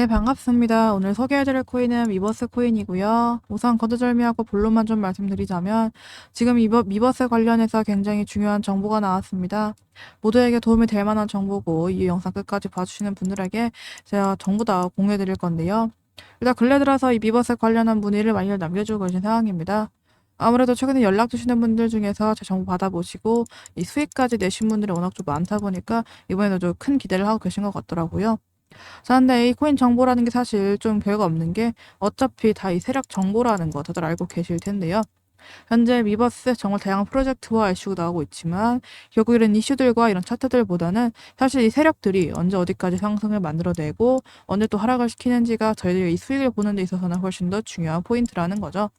네, 반갑습니다. 오늘 소개해드릴 코인은 미버스 코인이고요. 우선 거두절미하고 본론만 좀 말씀드리자면 지금 미버, 미버스 관련해서 굉장히 중요한 정보가 나왔습니다. 모두에게 도움이 될 만한 정보고 이 영상 끝까지 봐주시는 분들에게 제가 전부 다 공유해드릴 건데요. 일단 근래 들어서 이 미버스 관련한 문의를 많이 남겨주고 계신 상황입니다. 아무래도 최근에 연락 주시는 분들 중에서 제 정보 받아보시고 이 수익까지 내신 분들이 워낙 좀 많다 보니까 이번에도 좀 큰 기대를 하고 계신 것 같더라고요. 자, 근데 이 코인 정보라는 게 사실 좀 별거 없는 게 어차피 다 이 세력 정보라는 거 다들 알고 계실 텐데요. 현재 미버스 정말 다양한 프로젝트와 이슈가 나오고 있지만 결국 이런 이슈들과 이런 차트들보다는 사실 이 세력들이 언제 어디까지 상승을 만들어내고 언제 또 하락을 시키는지가 저희들이 이 수익을 보는 데 있어서는 훨씬 더 중요한 포인트라는 거죠.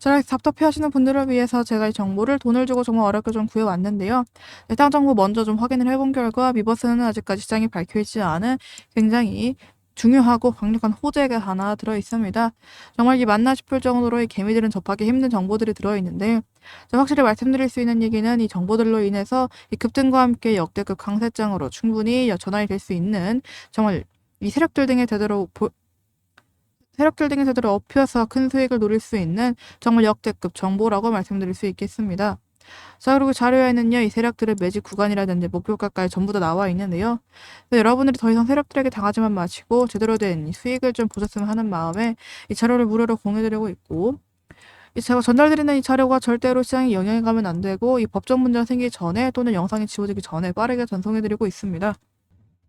자, 이렇게 답답해 하시는 분들을 위해서 제가 이 정보를 돈을 주고 정말 어렵게 좀 구해왔는데요. 해당 정보 먼저 좀 확인을 해본 결과 미버스는 아직까지 시장이 밝혀있지 않은 굉장히 중요하고 강력한 호재가 하나 들어 있습니다. 정말 이 맞나 싶을 정도로 이 개미들은 접하기 힘든 정보들이 들어 있는데 확실히 말씀드릴 수 있는 얘기는 이 정보들로 인해서 이 급등과 함께 역대급 강세장으로 충분히 전환이 될 수 있는 정말 이 세력들 등에 제대로 보, 세력들 등에 제대로 업혀서 큰 수익을 노릴 수 있는 정말 역대급 정보라고 말씀드릴 수 있겠습니다. 자, 그리고 자료에는요, 이 세력들의 매직 구간이라든지 목표가까지 전부 다 나와 있는데요. 여러분들이 더 이상 세력들에게 당하지만 마시고 제대로 된 수익을 좀 보셨으면 하는 마음에 이 자료를 무료로 공유드리고 있고, 이 제가 전달드리는 이 자료가 절대로 시장에 영향이 가면 안 되고, 이 법적 문제가 생기기 전에 또는 영상이 지워지기 전에 빠르게 전송해드리고 있습니다.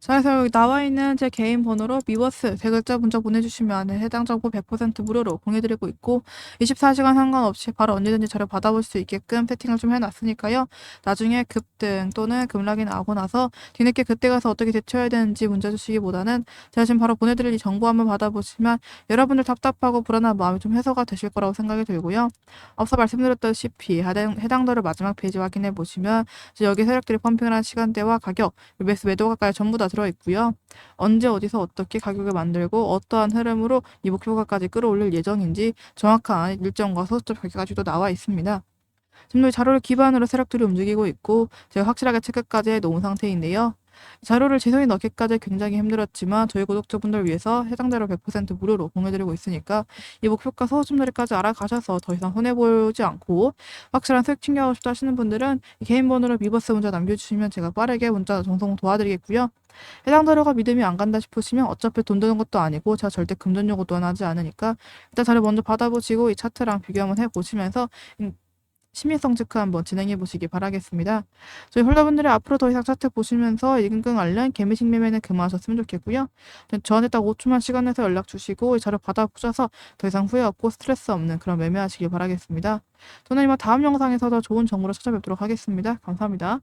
자, 그래서 여기 나와 있는 제 개인 번호로 미버스 세 글자 문자 보내주시면 해당 정보 100% 무료로 공유드리고 있고 24시간 상관없이 바로 언제든지 자료 받아볼 수 있게끔 세팅을 좀 해놨으니까요. 나중에 급등 또는 급락이 나고 나서 뒤늦게 그때 가서 어떻게 대처해야 되는지 문자 주시기보다는 제가 지금 바로 보내드릴 이 정보 한번 받아보시면 여러분들 답답하고 불안한 마음이 좀 해소가 되실 거라고 생각이 들고요. 앞서 말씀드렸다시피 해당, 해당 자료 마지막 페이지 확인해 보시면 여기 세력들이 펌핑을 한 시간대와 가격, 매수 매도가까지 전부 다 들어있고요. 언제 어디서 어떻게 가격을 만들고 어떠한 흐름으로 이 목표가까지 끌어올릴 예정인지 정확한 일정과 소수점 별개까지도 나와 있습니다. 지금 이 자료를 기반으로 세력들이 움직이고 있고 제가 확실하게 체크까지 해놓은 상태인데요. 자료를 제 손에 넣기까지 굉장히 힘들었지만 저희 구독자분들 위해서 해당 자료 100% 무료로 공유드리고 있으니까 이 목표가 소수점들까지 알아가셔서 더 이상 손해보지 않고 확실한 수익 챙겨가고 싶다 하시는 분들은 개인 번호로 미버스 문자 남겨주시면 제가 빠르게 문자 전송 도와드리겠고요. 해당 자료가 믿음이 안 간다 싶으시면 어차피 돈 드는 것도 아니고 제가 절대 금전 요구 또한 하지 않으니까 일단 자료 먼저 받아보시고 이 차트랑 비교 한번 해보시면서 심리성 체크 한번 진행해 보시기 바라겠습니다. 저희 홀더분들이 앞으로 더 이상 차트 보시면서 임금 관련 개미식 매매는 그만하셨으면 좋겠고요. 저한테 딱 5초만 시간 내서 연락 주시고 이 자료 받아보셔서 더 이상 후회 없고 스트레스 없는 그런 매매하시길 바라겠습니다. 저는 이만 다음 영상에서 더 좋은 정보로 찾아뵙도록 하겠습니다. 감사합니다.